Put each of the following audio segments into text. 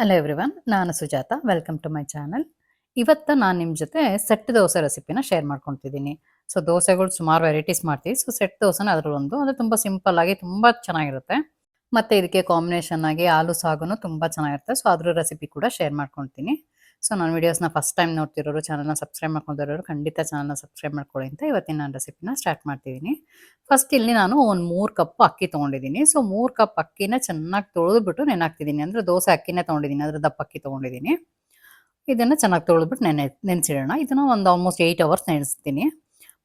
Hello everyone ನಾನು Sujatha welcome to my channel ಇವತ್ತು ನಾನು ನಿಮ್ಮ ಜೊತೆ ಸೆಟ್ ದೋಸೆ ರೆಸಿಪಿನ ಶೇರ್ ಮಾಡ್ಕೊತಿದ್ದೀನಿ. ಸೊ ದೋಸೆಗಳು ಸುಮಾರು ವೆರೈಟೀಸ್ ಮಾಡ್ತೀವಿ. ಸೊ ಸೆಟ್ ದೋಸೆನ ಅದ್ರ ಒಂದು ಅದು ತುಂಬ ಸಿಂಪಲ್ ಆಗಿ ತುಂಬ ಚೆನ್ನಾಗಿರುತ್ತೆ. ಮತ್ತೆ ಇದಕ್ಕೆ ಕಾಂಬಿನೇಷನ್ ಆಗಿ ಆಲೂ ಸಾಗುನು ತುಂಬ ಚೆನ್ನಾಗಿರುತ್ತೆ. ಸೊ ಅದ್ರ ರೆಸಿಪಿ ಕೂಡ ಶೇರ್ ಮಾಡ್ಕೊತೀನಿ. ಸೊ ನಾನು ವಿಡಿಯೋಸ್ನ ಫಸ್ಟ್ ಟೈಮ್ ನೋಡ್ತಿರೋರು ಚಾನಲ್ನ ಸಬ್ಸ್ಕ್ರೈಬ್ ಮಾಡ್ಕೊಂಡಿರೋರು ಖಂಡಿತ ಚಾನಲ್ನ ಸಬ್ಸ್ಕ್ರೈಬ್ ಮಾಡ್ಕೊಳ್ಳಿ ಅಂತ ಇವತ್ತಿನ ನಾನು ರೆಸಿಪಿನ ಸ್ಟಾರ್ಟ್ ಮಾಡ್ತಿದ್ದೀನಿ. ಫಸ್ಟ್ ಇಲ್ಲಿ ನಾನು ಒಂದು ಮೂರು ಕಪ್ ಅಕ್ಕಿ ತೊಗೊಂಡಿದ್ದೀನಿ. ಸೊ ಮೂರು ಕಪ್ ಅಕ್ಕಿನ ಚೆನ್ನಾಗಿ ತೊಳೆದುಬಿಟ್ಟು ನೆನೆ ಹಾಕ್ತಿದ್ದೀನಿ ಅಂದರೆ ದೋಸೆ ಅಕ್ಕಿನೇ ತೊಗೊಂಡಿದ್ದೀನಿ ಅದ್ರ ದಪ್ಪ ಅಕ್ಕಿ ತೊಗೊಂಡಿದ್ದೀನಿ. ಇದನ್ನು ಚೆನ್ನಾಗಿ ತೊಳೆದುಬಿಟ್ಟು ನೆನೆ, ನೆನೆಸಿಡೋಣ. ಇದನ್ನು ಒಂದು ಆಲ್ಮೋಸ್ಟ್ ಏಯ್ಟ್ ಅವರ್ಸ್ ನೆನೆಸ್ತೀನಿ.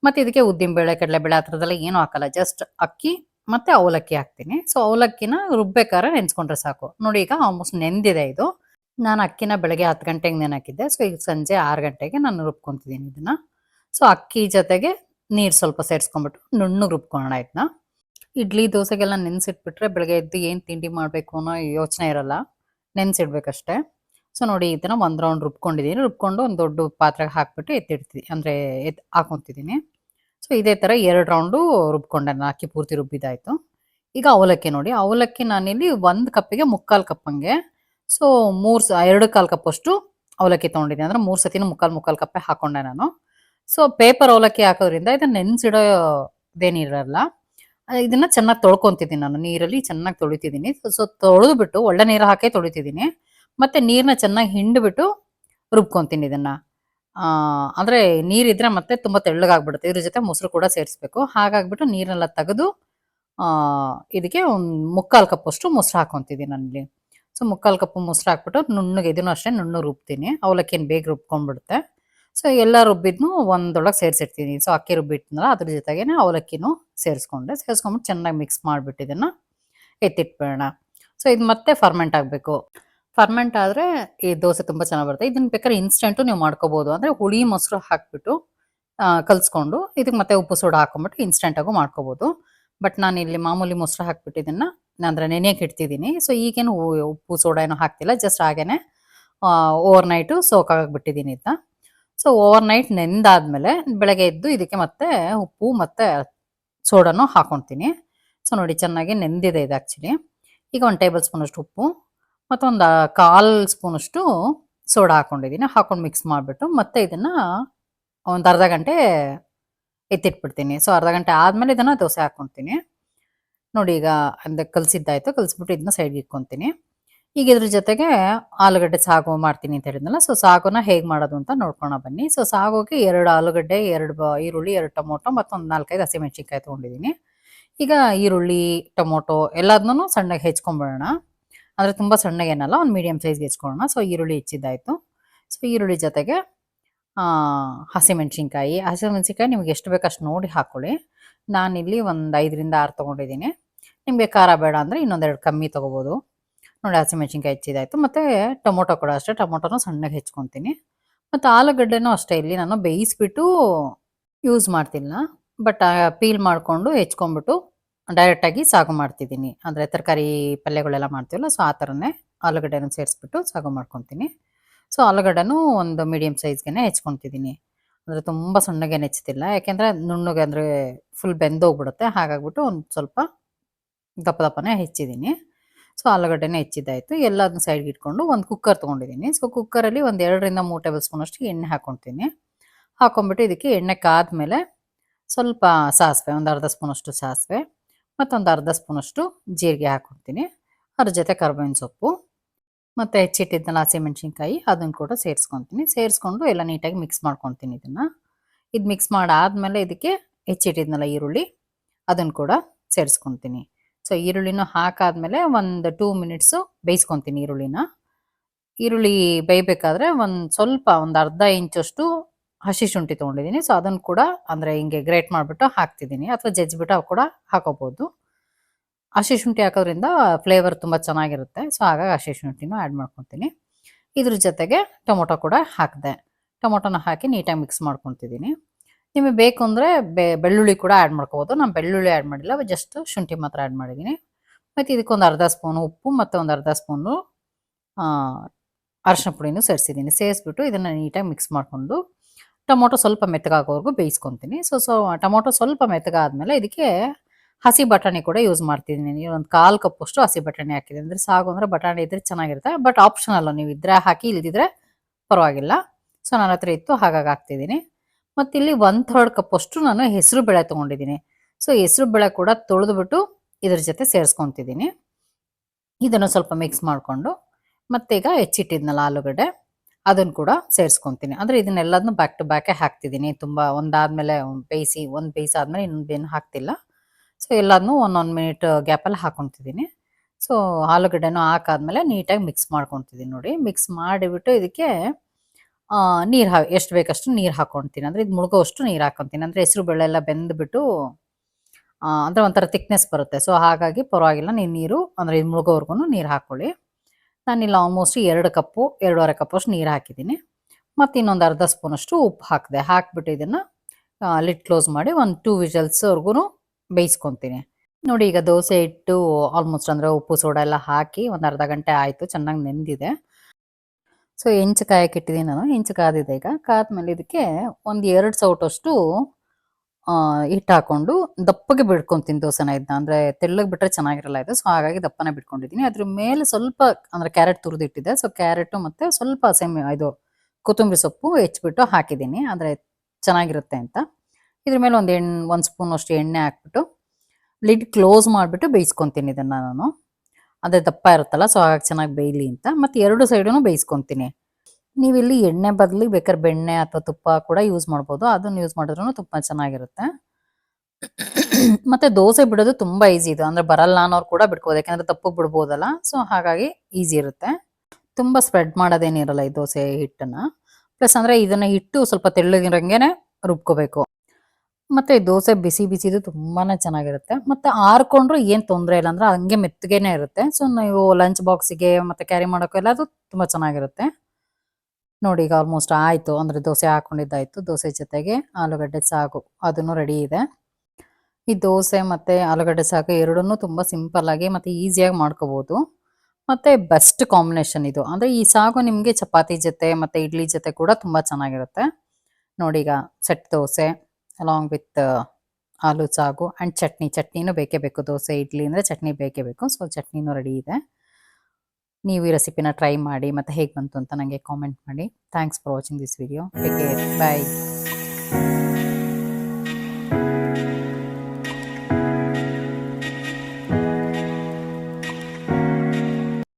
ಮತ್ತು ಇದಕ್ಕೆ ಉದ್ದಿನಬೇಳೆ ಕಡಲೆಬೇಳೆ ಆ ಥರದಲ್ಲಿ ಏನೂ ಹಾಕಲ್ಲ. ಜಸ್ಟ್ ಅಕ್ಕಿ ಮತ್ತು ಅವಲಕ್ಕಿ ಹಾಕ್ತೀನಿ. ಸೊ ಅವಲಕ್ಕಿನ ರುಬ್ಬೇಕಾದ್ರೆ ನೆನೆಸ್ಕೊಂಡ್ರೆ ಸಾಕು. ನೋಡಿ ಈಗ ಆಲ್ಮೋಸ್ಟ್ ನೆಂದಿದೆ ಇದು. ನಾನು ಅಕ್ಕಿನ ಬೆಳಗ್ಗೆ ಹತ್ತು ಗಂಟೆಗೆ ನೆನಾಕಿದ್ದೆ. ಸೊ ಈಗ ಸಂಜೆ ಆರು ಗಂಟೆಗೆ ನಾನು ರುಬ್ಕೊತಿದ್ದೀನಿ ಇದನ್ನ. ಸೊ ಅಕ್ಕಿ ಜೊತೆಗೆ ನೀರು ಸ್ವಲ್ಪ ಸೇರಿಸ್ಕೊಂಡ್ಬಿಟ್ಟು ನುಣ್ಣಗೆ ರುಬ್ಕೊಳ್ಳೋಣ ಇದನ್ನ. ಇಡ್ಲಿ ದೋಸೆಗೆಲ್ಲ ನೆನೆಸಿಟ್ಬಿಟ್ರೆ ಬೆಳಗ್ಗೆ ಎದ್ದು ಏನು ತಿಂಡಿ ಮಾಡಬೇಕು ಅನ್ನೋ ಯೋಚನೆ ಇರಲ್ಲ. ನೆನೆಸಿಡ್ಬೇಕಷ್ಟೇ. ಸೊ ನೋಡಿ ಇದನ್ನ ಒಂದು ರೌಂಡ್ ರುಬ್ಕೊಂಡಿದ್ದೀನಿ. ರುಬ್ಕೊಂಡು ಒಂದು ದೊಡ್ಡ ಪಾತ್ರೆಗೆ ಹಾಕ್ಬಿಟ್ಟು ಎತ್ತಿಡ್ತೀನಿ ಅಂದರೆ ಎತ್, ಹಾಕೊತಿದ್ದೀನಿ. ಸೊ ಇದೇ ಥರ ಎರಡು ರೌಂಡು ರುಬ್ಕೊಂಡೆ ನಾನು ಅಕ್ಕಿ ಪೂರ್ತಿ ರುಬ್ಬಿದಾಯಿತು ಈಗ ಅವಲಕ್ಕಿ ನೋಡಿ. ಅವಲಕ್ಕಿ ನಾನಿಲ್ಲಿ ಒಂದು ಕಪ್ಪಿಗೆ ಮುಕ್ಕಾಲು ಕಪ್ಪಂಗೆ ಸೊ ಮೂರು ಎರಡು ಕಾಲು ಕಪ್ಪಷ್ಟು ಅವಲಕ್ಕಿ ತೊಗೊಂಡಿದ್ದೀನಿ ಅಂದ್ರೆ ಮೂರು ಸತಿನೂ ಮುಕ್ಕಾಲು ಮುಕ್ಕಾಲು ಕಪ್ಪೆ ಹಾಕೊಂಡೆ ನಾನು. ಸೊ ಪೇಪರ್ ಅವಲಕ್ಕಿ ಹಾಕೋದ್ರಿಂದ ಇದನ್ನ ನೆನೆಸಿಡೋದೇನಿರಲ್ಲ ಇದನ್ನ ಚೆನ್ನಾಗಿ ತೊಳ್ಕೊತಿದ್ದೀನಿ ನಾನು. ನೀರಲ್ಲಿ ಚೆನ್ನಾಗಿ ತೊಳಿತಿದ್ದೀನಿ. ಸೊ ತೊಳೆದ್ಬಿಟ್ಟು ಒಳ್ಳೆ ನೀರು ಹಾಕೇ ತೊಳಿತಿದ್ದೀನಿ. ಮತ್ತೆ ನೀರನ್ನ ಚೆನ್ನಾಗಿ ಹಿಂಡ್ಬಿಟ್ಟು ರುಬ್ಕೊತೀನಿ ಇದನ್ನ. ಅಂದ್ರೆ ನೀರಿದ್ರೆ ಮತ್ತೆ ತುಂಬಾ ತೆಳ್ಳಗಾಗ್ಬಿಡುತ್ತೆ. ಇದ್ರ ಜೊತೆ ಮೊಸರು ಕೂಡ ಸೇರಿಸ್ಬೇಕು. ಹಾಗಾಗ್ಬಿಟ್ಟು ನೀರನ್ನೆಲ್ಲ ತೆಗೆದು ಇದಕ್ಕೆ ಒಂದು ಮುಕ್ಕಾಲು ಕಪ್ಪಷ್ಟು ಮೊಸರು ಹಾಕೊಂತಿದ್ದೀನಿ ನಾನಿಲ್ಲಿ. ಸೊ ಮುಕ್ಕಾಲು ಕಪ್ಪು ಮೊಸರು ಹಾಕ್ಬಿಟ್ಟು ನುಣ್ಣಗೆ ಇದನ್ನು ಅಷ್ಟೇ ನುಣ್ಣು ರುಬ್ತೀನಿ. ಅವಲಕ್ಕಿನ ಬೇಗ ರುಬ್ಕೊಂಡ್ಬಿಡುತ್ತೆ. ಸೊ ಎಲ್ಲ ರುಬ್ಬಿದ್ನು ಒಂದೊಳಗೆ ಸೇರಿಸಿರ್ತೀನಿ. ಸೊ ಅಕ್ಕಿ ರುಬ್ಬಿಟ್ಟಿನಲ್ಲ ಅದ್ರ ಜೊತೆಗೇನೆ ಅವಲಕ್ಕಿನೂ ಸೇರಿಸ್ಕೊಂಡೆ. ಸೇರಿಸ್ಕೊಂಡ್ಬಿಟ್ಟು ಚೆನ್ನಾಗಿ ಮಿಕ್ಸ್ ಮಾಡಿಬಿಟ್ಟು ಇದನ್ನು ಎತ್ತಿಟ್ಬೇಡ ಸೊ ಇದು ಮತ್ತೆ ಫರ್ಮೆಂಟ್ ಆಗಬೇಕು. ಫರ್ಮೆಂಟ್ ಆದರೆ ಈ ದೋಸೆ ತುಂಬ ಚೆನ್ನಾಗಿ ಬರುತ್ತೆ. ಇದನ್ನು ಬೇಕಾದ್ರೆ ಇನ್ಸ್ಟೆಂಟು ನೀವು ಮಾಡ್ಕೋಬೋದು. ಅಂದರೆ ಹುಳಿ ಮೊಸರು ಹಾಕ್ಬಿಟ್ಟು ಕಲಿಸ್ಕೊಂಡು ಇದಕ್ಕೆ ಮತ್ತೆ ಉಪ್ಪು ಸೋಡಾ ಹಾಕೊಂಡ್ಬಿಟ್ಟು ಇನ್ಸ್ಟೆಂಟಾಗೂ ಮಾಡ್ಕೋಬೋದು. ಬಟ್ ನಾನು ಇಲ್ಲಿ ಮಾಮೂಲಿ ಮೊಸರು ಹಾಕ್ಬಿಟ್ಟು ಇದನ್ನು ಅಂದರೆ ನೆನೆಯಕ್ಕೆ ಇಡ್ತಿದ್ದೀನಿ ಸೊ ಈಗೇನು ಉಪ್ಪು, ಸೋಡಾ ಏನೂ ಹಾಕ್ತಿಲ್ಲ. ಜಸ್ಟ್ ಹಾಗೇನೆ ಓವರ್ ನೈಟು ಸೋಕಾಗ್ಬಿಟ್ಟಿದ್ದೀನಿ ಇದನ್ನ ಸೊ ಓವರ್ ನೈಟ್ ನೆಂದಾದ್ಮೇಲೆ ಬೆಳಗ್ಗೆ ಎದ್ದು ಇದಕ್ಕೆ ಮತ್ತೆ ಉಪ್ಪು ಮತ್ತೆ ಸೋಡಾನು ಹಾಕೊಳ್ತೀನಿ ಸೊ ನೋಡಿ ಚೆನ್ನಾಗಿ ನೆಂದಿದೆ ಇದು ಆ್ಯಕ್ಚುಲಿ ಈಗ ಒಂದು ಟೇಬಲ್ ಸ್ಪೂನಷ್ಟು ಉಪ್ಪು ಮತ್ತೊಂದು ಕಾಲು ಸ್ಪೂನಷ್ಟು ಸೋಡಾ ಹಾಕೊಂಡಿದ್ದೀನಿ ಹಾಕೊಂಡು ಮಿಕ್ಸ್ ಮಾಡಿಬಿಟ್ಟು ಮತ್ತೆ ಇದನ್ನು ಒಂದು ಅರ್ಧ ಗಂಟೆ ಎತ್ತಿಟ್ಬಿಡ್ತೀನಿ. ಸೊ ಅರ್ಧ ಗಂಟೆ ಆದಮೇಲೆ ಇದನ್ನು ದೋಸೆ ಹಾಕ್ಕೊತೀನಿ ನೋಡಿ ಈಗ ಅಂದ್ರೆ ಕಲಸಿದ್ದಾಯ್ತು, ಕಲಿಸ್ಬಿಟ್ಟು ಇದನ್ನ ಸೈಡ್ಗೆ ಇಟ್ಕೊತೀನಿ. ಈಗ ಇದ್ರ ಜೊತೆಗೆ ಆಲೂಗಡ್ಡೆ ಸಾಗು ಮಾಡ್ತೀನಿ ಅಂತ ಹೇಳಿದ್ನಲ್ಲ ಸೊ ಸಾಗುನ ಹೇಗೆ ಮಾಡೋದು ಅಂತ ನೋಡ್ಕೊಳ ಬನ್ನಿ. ಸೊ ಸಾಗೋಗೆ ಎರಡು ಆಲೂಗಡ್ಡೆ, ಎರಡು ಈರುಳ್ಳಿ, ಎರಡು ಟೊಮೊಟೊ ಮತ್ತೊಂದು ನಾಲ್ಕೈದು ಹಸಿಮೆಣ್ಸಿನ್ಕಾಯಿ ತೊಗೊಂಡಿದ್ದೀನಿ ಈಗ ಈರುಳ್ಳಿ, ಟೊಮೊಟೊ ಎಲ್ಲದನ್ನೂ ಸಣ್ಣಗೆ ಹೆಚ್ಕೊಂಬಿಡೋಣ. ಅಂದರೆ ತುಂಬ ಸಣ್ಣಗೇನಲ್ಲ ಒಂದು ಮೀಡಿಯಮ್ ಸೈಜ್ಗೆ ಹೆಚ್ಕೊಳ್ಳೋಣ. ಸೊ ಈರುಳ್ಳಿ ಹೆಚ್ಚಿದ್ದಾಯಿತು. ಸೊ ಈರುಳ್ಳಿ ಜೊತೆಗೆ ಹಸಿಮೆಣ್ಸಿನ್ಕಾಯಿ. ಹಸಿಮೆಣ್ಸಿನ್ಕಾಯಿ ನಿಮ್ಗೆ ಎಷ್ಟು ಬೇಕು ಅಷ್ಟು ನೋಡಿ ಹಾಕ್ಕೊಳ್ಳಿ ನಾನಿಲ್ಲಿ ಒಂದು ಐದರಿಂದ ಆರು ತೊಗೊಂಡಿದ್ದೀನಿ ನಿಮಗೆ ಖಾರ ಬೇಡ ಅಂದರೆ ಇನ್ನೊಂದೆರಡು ಕಮ್ಮಿ ತೊಗೋಬೋದು. ನೋಡಿ, ಹಸಿಮೆಣ್ಸಿನ್ಕಾಯಿ ಹೆಚ್ಚಿದಾಯಿತು. ಮತ್ತು ಟೊಮೊಟೊ ಕೂಡ ಅಷ್ಟೇ. ಟೊಮೊಟೊನೂ ಸಣ್ಣಗೆ ಹೆಚ್ಕೊತೀನಿ. ಮತ್ತು ಆಲೂಗಡ್ಡೆನೂ ಅಷ್ಟೇ. ಇಲ್ಲಿ ನಾನು ಬೇಯಿಸ್ಬಿಟ್ಟು ಯೂಸ್ ಮಾಡ್ತಿಲ್ಲ. ಬಟ್ ಪೀಲ್ ಮಾಡಿಕೊಂಡು ಹೆಚ್ಕೊಂಡ್ಬಿಟ್ಟು ಡೈರೆಕ್ಟಾಗಿ ಸಾಗು ಮಾಡ್ತಿದ್ದೀನಿ. ಅಂದರೆ ತರಕಾರಿ ಪಲ್ಯಗಳೆಲ್ಲ ಮಾಡ್ತೀವಲ್ಲ ಸೊ ಆ ಥರನೇ ಆಲೂಗಡ್ಡೆನೂ ಸೇರಿಸ್ಬಿಟ್ಟು ಸಾಗು ಮಾಡ್ಕೊತೀನಿ. ಸೊ ಆಲೂಗಡ್ಡೆನೂ ಒಂದು ಮೀಡಿಯಮ್ ಸೈಜ್ಗೆ ಹೆಚ್ಕೊತಿದ್ದೀನಿ. ಅಂದರೆ ತುಂಬ ಸಣ್ಣಗೆ ಹೆಚ್ಚುತ್ತಿಲ್ಲ ಯಾಕೆಂದರೆ ನುಣ್ಣಗೆ ಅಂದರೆ ಫುಲ್ ಬೆಂದೋಗ್ಬಿಡುತ್ತೆ. ಹಾಗಾಗ್ಬಿಟ್ಟು ಒಂದು ಸ್ವಲ್ಪ ದಪ್ಪ ದಪ್ಪನೇ ಹೆಚ್ಚಿದ್ದೀನಿ. ಸೊ ಆಲೂಗಡ್ಡೆನೇ ಹೆಚ್ಚಿದ್ದಾಯಿತು. ಎಲ್ಲದನ್ನ ಸೈಡ್ಗೆ ಇಟ್ಕೊಂಡು ಒಂದು ಕುಕ್ಕರ್ ತೊಗೊಂಡಿದ್ದೀನಿ. ಸೊ ಕುಕ್ಕರಲ್ಲಿ ಒಂದು ಎರಡರಿಂದ ಮೂರು ಟೇಬಲ್ ಸ್ಪೂನಷ್ಟು ಎಣ್ಣೆ ಹಾಕ್ಕೊತೀನಿ ಹಾಕೊಂಡ್ಬಿಟ್ಟು ಇದಕ್ಕೆ ಎಣ್ಣೆ ಕಾದ್ಮೇಲೆ ಸ್ವಲ್ಪ ಸಾಸಿವೆ, ಒಂದು ಅರ್ಧ ಸ್ಪೂನಷ್ಟು ಸಾಸಿವೆ, ಮತ್ತೊಂದು ಅರ್ಧ ಸ್ಪೂನಷ್ಟು ಜೀರಿಗೆ ಹಾಕ್ಕೊತೀನಿ ಅದ್ರ ಜೊತೆ ಕರ್ಬೇವಿನ ಸೊಪ್ಪು, ಮತ್ತು ಹೆಚ್ಚಿಟ್ಟಿದ್ದೆಲ್ಲ ಹಸಿಮೆಣ್ಸಿನ್ಕಾಯಿ, ಅದನ್ನು ಕೂಡ ಸೇರಿಸ್ಕೊತೀನಿ. ಸೇರಿಸ್ಕೊಂಡು ಎಲ್ಲ ನೀಟಾಗಿ ಮಿಕ್ಸ್ ಮಾಡ್ಕೊತೀನಿ ಇದನ್ನು. ಇದು ಮಿಕ್ಸ್ ಮಾಡಾದ್ಮೇಲೆ ಇದಕ್ಕೆ ಹೆಚ್ಚಿಟ್ಟಿದ್ನಲ್ಲ ಈರುಳ್ಳಿ, ಅದನ್ನು ಕೂಡ ಸೇರಿಸ್ಕೊತೀನಿ. ಸೊ ಈರುಳ್ಳಿನ ಹಾಕಾದ್ಮೇಲೆ ಒಂದು ಟೂ ಮಿನಿಟ್ಸು ಬೇಯಿಸ್ಕೊತೀನಿ ಈರುಳ್ಳಿನ. ಈರುಳ್ಳಿ ಬೇಯಬೇಕಾದ್ರೆ ಒಂದು ಸ್ವಲ್ಪ ಒಂದು ಅರ್ಧ ಇಂಚಷ್ಟು ಹಸಿ ಶುಂಠಿ ತೊಗೊಂಡಿದ್ದೀನಿ. ಸೊ ಅದನ್ನು ಕೂಡ ಅಂದರೆ ಹಿಂಗೆ ಗ್ರೇಟ್ ಮಾಡಿಬಿಟ್ಟು ಹಾಕ್ತಿದ್ದೀನಿ. ಅಥವಾ ಜಜ್ಜಿಬಿಟ್ಟು ಕೂಡ ಹಾಕೋಬೋದು. ಹಸಿ ಶುಂಠಿ ಹಾಕೋದ್ರಿಂದ ಫ್ಲೇವರ್ ತುಂಬ ಚೆನ್ನಾಗಿರುತ್ತೆ. ಸೊ ಹಾಗಾಗಿ ಹಸಿ ಶುಂಠಿನೂ ಆ್ಯಡ್ ಮಾಡ್ಕೊತೀನಿ. ಇದ್ರ ಜೊತೆಗೆ ಟೊಮೊಟೊ ಕೂಡ ಹಾಕಿದೆ. ಟೊಮೊಟೊನ ಹಾಕಿ ನೀಟಾಗಿ ಮಿಕ್ಸ್ ಮಾಡ್ಕೊತಿದ್ದೀನಿ. ನಿಮಗೆ ಬೇಕು ಅಂದರೆ ಬೆಳ್ಳುಳ್ಳಿ ಕೂಡ ಆ್ಯಡ್ ಮಾಡ್ಕೋಬೋದು. ನಾನು ಬೆಳ್ಳುಳ್ಳಿ ಆ್ಯಡ್ ಮಾಡಿಲ್ಲ ಜಸ್ಟ್ ಶುಂಠಿ ಮಾತ್ರ ಆ್ಯಡ್ ಮಾಡಿದ್ದೀನಿ ಮತ್ತು ಇದಕ್ಕೊಂದು ಅರ್ಧ ಸ್ಪೂನು ಉಪ್ಪು ಮತ್ತು ಒಂದು ಅರ್ಧ ಸ್ಪೂನು ಅರಶಿನ ಪುಡಿನೂ ಸೇರಿಸಿದ್ದೀನಿ ಸೇರಿಸ್ಬಿಟ್ಟು ಇದನ್ನು ನೀಟಾಗಿ ಮಿಕ್ಸ್ ಮಾಡಿಕೊಂಡು, ಟೊಮೊಟೊ ಸ್ವಲ್ಪ ಮೆತ್ತಗಾಗೋವರೆಗೂ ಬೇಯಿಸ್ಕೊತೀನಿ. ಸೊ ಸೊ ಟೊಮೊಟೊ ಸ್ವಲ್ಪ ಮೆತ್ತಗಾದ್ಮೇಲೆ ಇದಕ್ಕೆ ಹಸಿ ಬಟಾಣಿ ಕೂಡ ಯೂಸ್ ಮಾಡ್ತಿದ್ದೀನಿ ಒಂದು ಕಾಲು ಕಪ್ಪಷ್ಟು ಹಸಿ ಬಟಾಣಿ ಹಾಕಿದೆ ಅಂದರೆ ಸಾಗು ಅಂದರೆ ಬಟಾಣಿ ಇದ್ರೆ ಚೆನ್ನಾಗಿರುತ್ತೆ ಬಟ್ ಆಪ್ಷನಲ್ಲ ನೀವು ಇದ್ರೆ ಹಾಕಿ, ಇಲ್ದಿದ್ರೆ ಪರವಾಗಿಲ್ಲ. ಸೊ ನನ್ನ ಹತ್ರ ಇತ್ತು, ಹಾಗಾಗಿ ಹಾಕ್ತಿದ್ದೀನಿ ಮತ್ತು ಇಲ್ಲಿ ಒನ್ ಥರ್ಡ್ ಕಪ್ಪಷ್ಟು ನಾನು ಹೆಸರು ಬೇಳೆ ತೊಗೊಂಡಿದ್ದೀನಿ. ಸೊ ಹೆಸರು ಬೇಳೆ ಕೂಡ ತೊಳೆದ್ಬಿಟ್ಟು ಇದ್ರ ಜೊತೆ ಸೇರಿಸ್ಕೊತಿದ್ದೀನಿ. ಇದನ್ನು ಸ್ವಲ್ಪ ಮಿಕ್ಸ್ ಮಾಡಿಕೊಂಡು ಈಗ ಹೆಚ್ಚಿಟ್ಟಿದ್ನಲ್ಲ ಆಲೂಗಡ್ಡೆ, ಅದನ್ನು ಕೂಡ ಸೇರಿಸ್ಕೊತೀನಿ. ಅಂದರೆ ಇದನ್ನೆಲ್ಲದನ್ನು ಬ್ಯಾಕ್ ಟು ಬ್ಯಾಕೆ ಹಾಕ್ತಿದ್ದೀನಿ. ತುಂಬ ಒಂದಾದಮೇಲೆ ಬೇಯಿಸಿ, ಒಂದು ಬೇಯಿಸಾದ್ಮೇಲೆ ಇನ್ನೊಂದೇನು ಹಾಕ್ತಿಲ್ಲ. ಸೊ ಎಲ್ಲದನ್ನೂ ಒಂದೊಂದು ಮಿನಿಟ್ ಗ್ಯಾಪಲ್ಲಿ ಹಾಕೊತಿದ್ದೀನಿ ಸೊ ಆಲೂಗಡ್ಡೆನೂ ಹಾಕಾದ್ಮೇಲೆ ನೀಟಾಗಿ ಮಿಕ್ಸ್ ಮಾಡ್ಕೊತಿದ್ದೀನಿ ನೋಡಿ. ಮಿಕ್ಸ್ ಮಾಡಿಬಿಟ್ಟು ಇದಕ್ಕೆ ನೀರು ಹಾ, ಎಷ್ಟು ಬೇಕಷ್ಟು ನೀರು ಹಾಕೊಳ್ತೀನಿ ಅಂದರೆ ಇದು ಮುಳುಗೋಷ್ಟು ನೀರು ಹಾಕೊತೀನಿ. ಅಂದರೆ ಹೆಸರು ಬೇಳೆ ಎಲ್ಲ ಬೆಂದ್ಬಿಟ್ಟು ಅಂದರೆ ಒಂಥರ ತಿಕ್ನೆಸ್ ಬರುತ್ತೆ. ಸೊ ಹಾಗಾಗಿ ಪರವಾಗಿಲ್ಲ ನೀವು ನೀರು, ಅಂದರೆ ಇದು ಮುಳುಗೋವರೆಗೂ ನೀರು ಹಾಕ್ಕೊಳ್ಳಿ ನಾನಿಲ್ಲಿ ಆಲ್ಮೋಸ್ಟ್ ಎರಡು ಕಪ್ಪು, ಎರಡೂವರೆ ಕಪ್ಪಷ್ಟು ನೀರು ಹಾಕಿದ್ದೀನಿ. ಮತ್ತು ಇನ್ನೊಂದು ಅರ್ಧ ಸ್ಪೂನಷ್ಟು ಉಪ್ಪು ಹಾಕಿದೆ. ಹಾಕ್ಬಿಟ್ಟು ಇದನ್ನು ಲಿಟ್ ಕ್ಲೋಸ್ ಮಾಡಿ ಒಂದು ಟೂ ವಿಜಲ್ಸ್ವರೆಗೂ ಬೇಯಿಸ್ಕೊತೀನಿ. ನೋಡಿ, ಈಗ ದೋಸೆ ಇಟ್ಟು ಆಲ್ಮೋಸ್ಟ್ ಅಂದರೆ ಉಪ್ಪು, ಸೋಡಾ ಎಲ್ಲ ಹಾಕಿ ಒಂದು ಅರ್ಧ ಗಂಟೆ ಆಯಿತು, ಚೆನ್ನಾಗಿ ನೆಂದಿದೆ. ಸೊ ಹೆಂಚು ಕಾಯಕ್ಕೆ ಇಟ್ಟಿದ್ದೀನಿ ನಾನು. ಹೆಂಚು ಕಾದಿದೆ ಈಗ. ಕಾದ್ಮೇಲೆ ಇದಕ್ಕೆ ಒಂದು ಎರಡು ಸೌಟಷ್ಟು ಹಿಟ್ಟು ಹಾಕೊಂಡು ದಪ್ಪಗೆ ಬಿಡ್ಕೊಂತೀನಿ ದೋಸೆನ ಇದ್ದ ಅಂದರೆ ತೆಳ್ಳಗೆ ಬಿಟ್ಟರೆ ಚೆನ್ನಾಗಿರಲ್ಲ ಇದು. ಸೊ ಹಾಗಾಗಿ ದಪ್ಪನ ಬಿಟ್ಕೊಂಡಿದ್ದೀನಿ. ಅದ್ರ ಮೇಲೆ ಸ್ವಲ್ಪ, ಅಂದರೆ ಕ್ಯಾರೆಟ್ ತುರಿದಿಟ್ಟಿದೆ. ಸೊ ಕ್ಯಾರೆಟು ಮತ್ತು ಸ್ವಲ್ಪ ಸೆಮಿ ಇದು ಕೊತ್ತಂಬರಿ ಸೊಪ್ಪು ಹೆಚ್ಚಿಬಿಟ್ಟು ಹಾಕಿದ್ದೀನಿ. ಅಂದರೆ ಚೆನ್ನಾಗಿರುತ್ತೆ ಅಂತ. ಇದ್ರ ಮೇಲೆ ಒಂದು ಎಣ್ಣೆ ಒಂದು ಸ್ಪೂನ್ ಅಷ್ಟು ಎಣ್ಣೆ ಹಾಕ್ಬಿಟ್ಟು, ಲಿಡ್ ಕ್ಲೋಸ್ ಮಾಡಿಬಿಟ್ಟು ಬೇಯಿಸ್ಕೊತೀನಿ ಇದನ್ನು ನಾನು. ಅದೇ ದಪ್ಪ ಇರುತ್ತಲ್ಲ ಸೊ ಹಾಗಾಗಿ ಚೆನ್ನಾಗಿ ಬೇಯಲಿ ಅಂತ. ಮತ್ತು ಎರಡು ಸೈಡೂ ಬೇಯಿಸ್ಕೊತೀನಿ. ನೀವಿಲ್ಲಿ ಎಣ್ಣೆ ಬದಲಿ ಬೇಕಾದ್ರೆ ಬೆಣ್ಣೆ ಅಥವಾ ತುಪ್ಪ ಕೂಡ ಯೂಸ್ ಮಾಡ್ಬೋದು. ಅದನ್ನು ಯೂಸ್ ಮಾಡಿದ್ರೂ ತುಂಬ ಚೆನ್ನಾಗಿರುತ್ತೆ. ಮತ್ತೆ ದೋಸೆ ಬಿಡೋದು ತುಂಬಾ ಈಸಿ ಇದು. ಅಂದ್ರೆ ಬರಲ್ಲ ಅನ್ನೋರು ಕೂಡ ಬಿಡ್ಬೋದು ಯಾಕಂದ್ರೆ ತಪ್ಪು ಬಿಡ್ಬೋದಲ್ಲ. ಸೊ ಹಾಗಾಗಿ ಈಸಿ ಇರುತ್ತೆ. ತುಂಬಾ ಸ್ಪ್ರೆಡ್ ಮಾಡೋದೇನಿರಲ್ಲ ಈ ದೋಸೆ ಹಿಟ್ಟನ್ನ. ಪ್ಲಸ್ ಅಂದ್ರೆ ಇದನ್ನ ಹಿಟ್ಟು ಸ್ವಲ್ಪ ತೆಳ್ಳಗಿರಂಗೆನೆ ರುಬ್ಕೋಬೇಕು. ಮತ್ತೆ ದೋಸೆ ಬಿಸಿ ಬಿಸಿದು ತುಂಬಾನೇ ಚೆನ್ನಾಗಿರುತ್ತೆ. ಮತ್ತೆ ಆರ್ಕೊಂಡ್ರು ಏನ್ ತೊಂದರೆ ಇಲ್ಲ ಅಂದ್ರೆ ಹಂಗೆ ಮೆತ್ತಗೆನೆ ಇರುತ್ತೆ. ಸೊ ನೀವು ಲಂಚ್ ಬಾಕ್ಸಿಗೆ ಮತ್ತೆ ಕ್ಯಾರಿ ಮಾಡೋಕೆಲ್ಲ ಅದು ತುಂಬಾ ಚೆನ್ನಾಗಿರುತ್ತೆ. ನೋಡಿ, ಈಗ ಆಲ್ಮೋಸ್ಟ್ ಆಯ್ತು. ಅಂದ್ರೆ ದೋಸೆ ಹಾಕೊಂಡಿದ್ದಾಯ್ತು. ದೋಸೆ ಜೊತೆಗೆ ಆಲೂಗಡ್ಡೆ ಸಾಗು. ಅದನ್ನು ರೆಡಿ ಇದೆ. ಈ ದೋಸೆ ಮತ್ತೆ ಆಲೂಗಡ್ಡೆ ಸಾಗು ಎರಡನ್ನೂ ತುಂಬಾ ಸಿಂಪಲ್ ಆಗಿ ಮತ್ತೆ ಈಸಿಯಾಗಿ ಮಾಡ್ಕೋಬಹುದು ಮತ್ತೆ ಬೆಸ್ಟ್ ಕಾಂಬಿನೇಷನ್ ಇದು. ಅಂದ್ರೆ ಈ ಸಾಗು ನಿಮ್ಗೆ ಚಪಾತಿ ಜೊತೆ ಮತ್ತೆ ಇಡ್ಲಿ ಜೊತೆ ಕೂಡ ತುಂಬಾ ಚೆನ್ನಾಗಿರುತ್ತೆ. ನೋಡಿ ಈಗ set dosa. Along with aloo sagu and chutney ಚಟ್ನಿನೂ ಬೇಕೇ ಬೇಕು. ದೋಸೆ, ಇಡ್ಲಿ ಅಂದರೆ ಚಟ್ನಿ ಬೇಕೇ ಬೇಕು. ಸೊ ಚಟ್ನಿನೂ ರೆಡಿ ಇದೆ. ನೀವು ಈ ರೆಸಿಪಿನ ಟ್ರೈ ಮಾಡಿ ಮತ್ತು ಹೇಗೆ ಬಂತು ಅಂತ ನನಗೆ ಕಾಮೆಂಟ್ ಮಾಡಿ. Thanks for watching this video take care bye